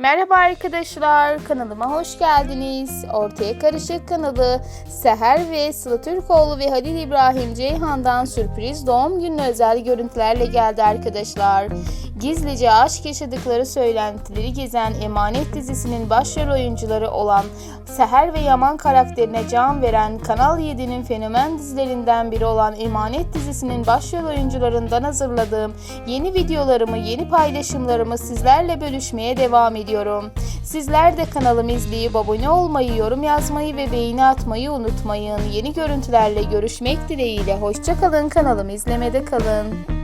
Merhaba arkadaşlar, kanalıma hoş geldiniz. Ortaya Karışık kanalı Seher ve Sıla Türkoğlu ve Halil İbrahim Ceyhan'dan sürpriz doğum günü özel görüntülerle geldi arkadaşlar. Gizlice aşk yaşadıkları söylentileri gezen Emanet dizisinin başrol oyuncuları olan Seher ve Yaman karakterine can veren Kanal 7'nin fenomen dizilerinden biri olan Emanet dizisinin başrol oyuncularından hazırladığım yeni videolarımı, yeni paylaşımlarımı sizlerle bölüşmeye devam ediyorum. Sizler de kanalımı izleyip abone olmayı, yorum yazmayı ve beğeni atmayı unutmayın. Yeni görüntülerle görüşmek dileğiyle. Hoşçakalın kanalımı izlemede kalın.